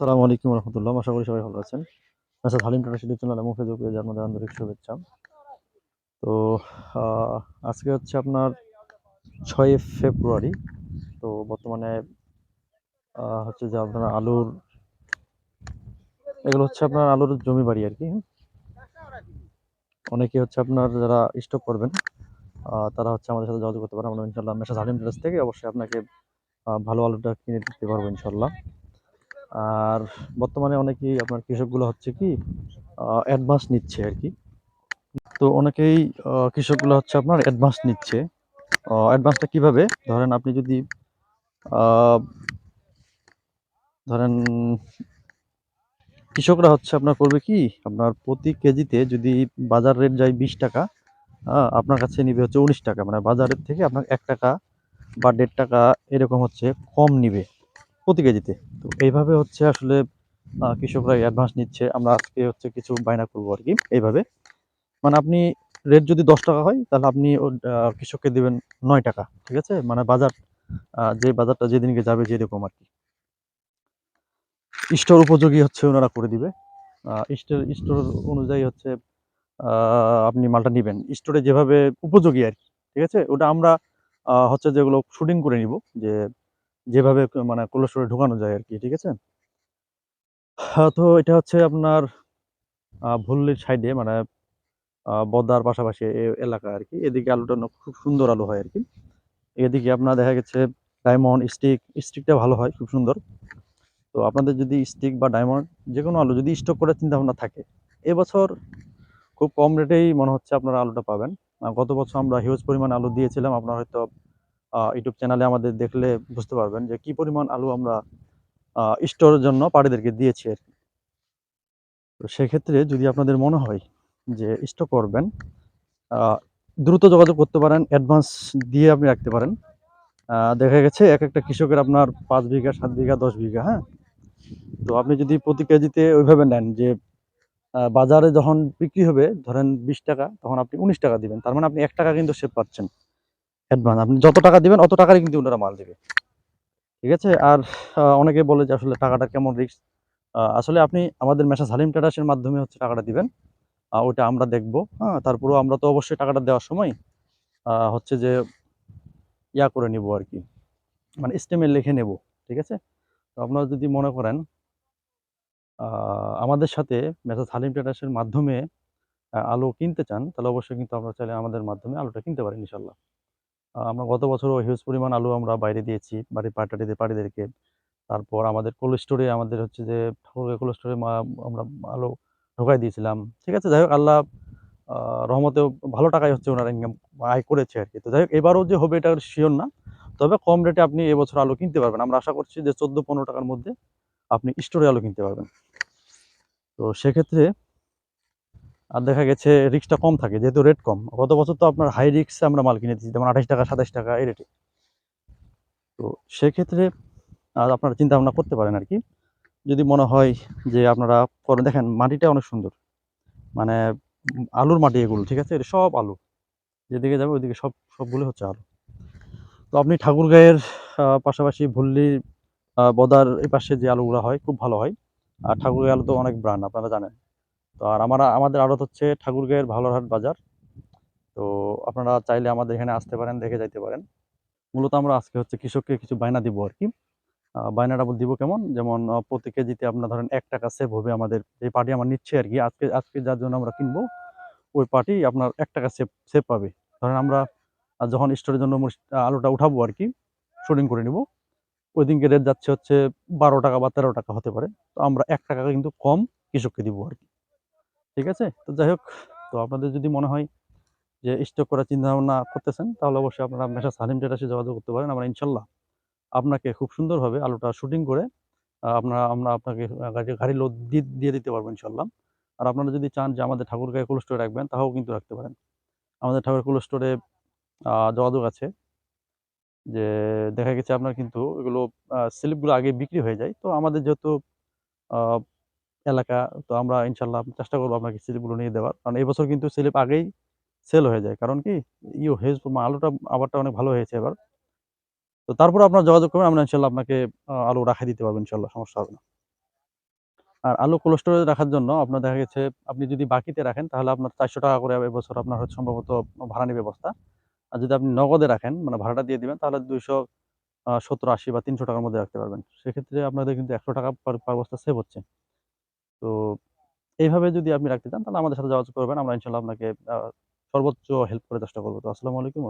আসসালামু আলাইকুম রহমতুল্লাহ। আশা করি সবাই ভালো আছেন। আচ্ছা হালিম টাটা সিটি চ্যানেল এবং ফেসবুক পেজে আপনাদের আন্তরিক শুভেচ্ছা। তো আজকে হচ্ছে আপনার ছয় ফেব্রুয়ারি। তো বর্তমানে হচ্ছে যে আপনার আলুর, এগুলো হচ্ছে আপনার আলুর জমি বাড়ি আর কি। অনেকে হচ্ছে আপনার যারা স্টক করবেন তারা হচ্ছে আমাদের সাথে যোগাযোগ করতে পারেন। আমরা ইনশাল্লাহ মেসাজ হালিম ট্রেস থেকে অবশ্যই আপনাকে ভালো আলুটা কিনে দিতে পারব ইনশাল্লাহ আর বর্তমানে অনেকেই আপনার কৃষকগুলো হচ্ছে কি অ্যাডভান্স নিচ্ছে আর কি। তো অনেকেই কৃষকগুলো হচ্ছে আপনার অ্যাডভান্স নিচ্ছে। অ্যাডভান্সটা কীভাবে? ধরেন আপনি যদি ধরেন কৃষকরা হচ্ছে আপনার করবে কি আপনার প্রতি কেজিতে যদি বাজার রেট যায় বিশ টাকা হ্যাঁ, আপনার কাছে নিবে হচ্ছে উনিশ টাকা। মানে বাজারের থেকে আপনার এক টাকা বা দেড় টাকা এরকম হচ্ছে কম নিবে। প্রতি কেজিতে। তো এইভাবে হচ্ছে আসলে কৃষকরা অ্যাডভান্স নিচ্ছে। আমরা আজকে হচ্ছে কিছু বায়না করব আর কি এইভাবে। মানে আপনি রেট যদি দশ টাকা হয়, তাহলে আপনি কৃষককে দিবেন নয় টাকা, ঠিক আছে? মানে বাজার যে বাজারটা যেদিনকে যাবে যেরকম আর কি স্টোর উপযোগী হচ্ছে ওনারা করে দিবে। স্টোর স্টোর অনুযায়ী হচ্ছে আপনি মালটা নেবেন। স্টোরে যেভাবে উপযোগী আর কি ঠিক আছে? ওটা আমরা হচ্ছে যেগুলো শুটিং করে নিব, যে যেভাবে মানে কোল্ড স্টোরে ঢোকানো যায় আর কি ঠিক আছে? তো এটা হচ্ছে আপনার ভুল্লির সাইডে মানে বদার পাশাপাশি এলাকা আর কি এদিকে আলুটা খুব সুন্দর আলু হয় আর কি এদিকে আপনার দেখা গেছে ডায়মন্ড স্টিক, স্টিকটা ভালো হয়, খুব সুন্দর। তো আপনাদের যদি স্টিক বা ডায়মন্ড যে কোনো আলু যদি স্টক করার চিন্তা ভাবনা থাকে, এবছর খুব কম রেটেই মনে হচ্ছে আপনারা আলুটা পাবেন। গত বছর আমরা হিউজ পরিমাণ আলু দিয়েছিলাম, আপনার হয়তো ইউটিউব চ্যানেলে আমাদের দেখলে বুঝতে পারবেন যে কি পরিমাণ আলু আমরা স্টোরের জন্য পাড়িদেরকে দিয়েছি আর কি। তো সেক্ষেত্রে যদি আপনাদের মনে হয় যে স্টক করবেন দ্রুত যোগাযোগ করতে পারেন অ্যাডভান্স দিয়ে আপনি রাখতে পারেন। দেখা গেছে এক একটা কৃষকের আপনার পাঁচ বিঘা, সাত বিঘা, দশ বিঘা হ্যাঁ? তো আপনি যদি প্রতি কেজিতে ওইভাবে নেন যে বাজারে যখন বিক্রি হবে, ধরেন বিশ টাকা, তখন আপনি উনিশ টাকা দিবেন। তার মানে আপনি এক টাকা কিন্তু সেভ পাচ্ছেন। অ্যাডভান্স আপনি যত টাকা দিবেন, অত টাকারই কিন্তু ওনারা মাল দেবে। ঠিক আছে? আর অনেকে বলে যে আসলে টাকাটা কেমন রিস্ক আসলে আপনি আমাদের মেসা সালিম ট্রেডার্সের মাধ্যমে হচ্ছে টাকাটা দিবেন। ওটা আমরা দেখব। হ্যাঁ তারপরেও আমরা তো অবশ্যই টাকাটা দেওয়ার সময় হচ্ছে যে ইয়া করে নিব আর কি। মানে স্টেমে লিখে নেব। ঠিক আছে? তো আপনারা যদি মনে করেন আমাদের সাথে মেসাজ হালিম ট্রেডার্সের মাধ্যমে আলু কিনতে চান, তাহলে অবশ্যই কিন্তু আপনারা চাইলে আমাদের মাধ্যমে আলুটা কিনতে পারেন ইনশাল্লাহ আমরা গত বছরও হিউজ পরিমাণ আলু আমরা বাইরে দিয়েছি, বাড়ির পাটাটিদের পাড়িদেরকে। তারপর আমাদের কোল্ড স্টোরে আমাদের হচ্ছে যে কোল্ড স্টোরে আমরা আলু ঢোকাই দিয়েছিলাম। ঠিক আছে? যাই হোক, আল্লাহ রহমতেও ভালো টাকাই হচ্ছে ওনারা ইনকাম আয় করেছে আর কি তো যাই হোক, এবারও যে হবে এটা শিওর না। তবে কম রেটে আপনি এবছর আলু কিনতে পারবেন। আমরা আশা করছি যে চোদ্দ পনেরো টাকার মধ্যে আপনি স্টোরে আলু কিনতে পারবেন। তো সেক্ষেত্রে আর দেখা গেছে রিক্সটা কম থাকে যেহেতু রেট কম। গত বছর তো আপনার হাই রিক্সে আমরা মাল কিনে দিচ্ছি যেমন আঠাশ টাকা সাতাশ টাকা এই রেটে তো সেক্ষেত্রে আর আপনারা চিন্তা ভাবনা করতে পারেন আর কি। যদি মনে হয় যে আপনারা করেন দেখেন মাটিটা অনেক সুন্দর। মানে আলুর মাটি এগুলো ঠিক আছে? এটা সব আলু। যেদিকে যাবে ওইদিকে সব সবগুলো হচ্ছে আলু। তো আপনি ঠাকুরগাঁয়ের আহ, পাশাপাশি ভুল্লি বদার এই পাশে যে আলুগুলো হয় খুব ভালো হয়। আর ঠাকুরগাঁয় আলু তো অনেক ব্র্যান্ড আপনারা জানেন। তো আর আমরা, আমাদের আড়ত হচ্ছে ঠাকুরগাঁয়ের ভালোরহাট বাজার। তো আপনারা চাইলে আমাদের এখানে আসতে পারেন, দেখে যাইতে পারেন। মূলত আমরা আজকে হচ্ছে কৃষককে কিছু বায়না দিব আর কি। বায়নাটা দিব কেমন? যেমন প্রতি কেজিতে আপনার ধরেন এক টাকা সেভ হবে আমাদের, যে পার্টি আমরা নিচ্ছি আর কি। আজকে আজকে যার জন্য আমরা কিনবো, ওই পার্টি আপনার এক টাকা সেভ সেভ পাবে। ধরেন আমরা যখন স্টোরের জন্য আলুটা উঠাবো আর কি শুটিং করে নিব ওই দিনকে রেট যাচ্ছে হচ্ছে বারো টাকা বা তেরো টাকা হতে পারে। তো আমরা এক টাকা কিন্তু কম কৃষককে দিব আর কি। ঠিক আছে? তো যাই হোক, তো আপনাদের যদি মনে হয় যে স্টক করার চিন্তা ভাবনা করতেছেন, তাহলে অবশ্যই আপনারা মেশা সালিম ট্রেডার্সে যোগাযোগ করতে পারেন। আমরা ইনশাল্লাহ আপনাকে খুব সুন্দরভাবে আলুটা শুটিং করে আপনারা আমরা আপনাকে গাড়ি গাড়ি লোড দিয়ে দিতে পারব ইনশাল্লাহ। আর আপনারা যদি চান যে আমাদের ঠাকুরগাঁয়ে কোল্ড স্টোরে রাখবেন তাও কিন্তু রাখতে পারেন। আমাদের ঠাকুর কোল্ড স্টোরে যোগাযোগ আছে যে দেখা গেছে আপনার কিন্তু এগুলো স্লিপগুলো আগে বিক্রি হয়ে যায়। তো আমাদের যেহেতু এলাকা, তো আমরা ইনশাল্লাহ চেষ্টা করব আপনাকে স্লিপগুলো নিয়ে দেওয়ার। কারণ এই বছর কিন্তু স্লিপ আগেই সেল হয়ে যায়। কারণ কি? ইউ হেজ আলুটা, আবারটা অনেক ভালো হয়েছে এবার। তো তারপর আপনার যোগাযোগ করবেন, আমরা ইনশাল্লাহ আপনাকে আলু রাখাই দিতে পারব ইনশাল্লাহ সমস্যা হবে না। আর আলু কোল্ড স্টোরেজে রাখার জন্য আপনার দেখা গেছে, আপনি যদি বাকিতে রাখেন, তাহলে আপনার চারশো টাকা করে এবছর আপনার হচ্ছে সম্ভবত ভাড়া নিবে বস্তা। আর যদি আপনি নগদে রাখেন মানে ভাড়াটা দিয়ে দিবেন, তাহলে দুইশো সত্তর, আশি বা তিনশো টাকার মধ্যে রাখতে পারবেন। সেক্ষেত্রে আপনাদের কিন্তু একশো টাকা পার বস্তা সেভ হচ্ছে। তো এইভাবে যদি আপনি রাখতে চান, তাহলে আমাদের সাথে যোগাযোগ করবেন। আমরা ইনশাল্লাহ আপনাকে সর্বোচ্চ হেল্প করার চেষ্টা করব। তো আসসালামু আলাইকুম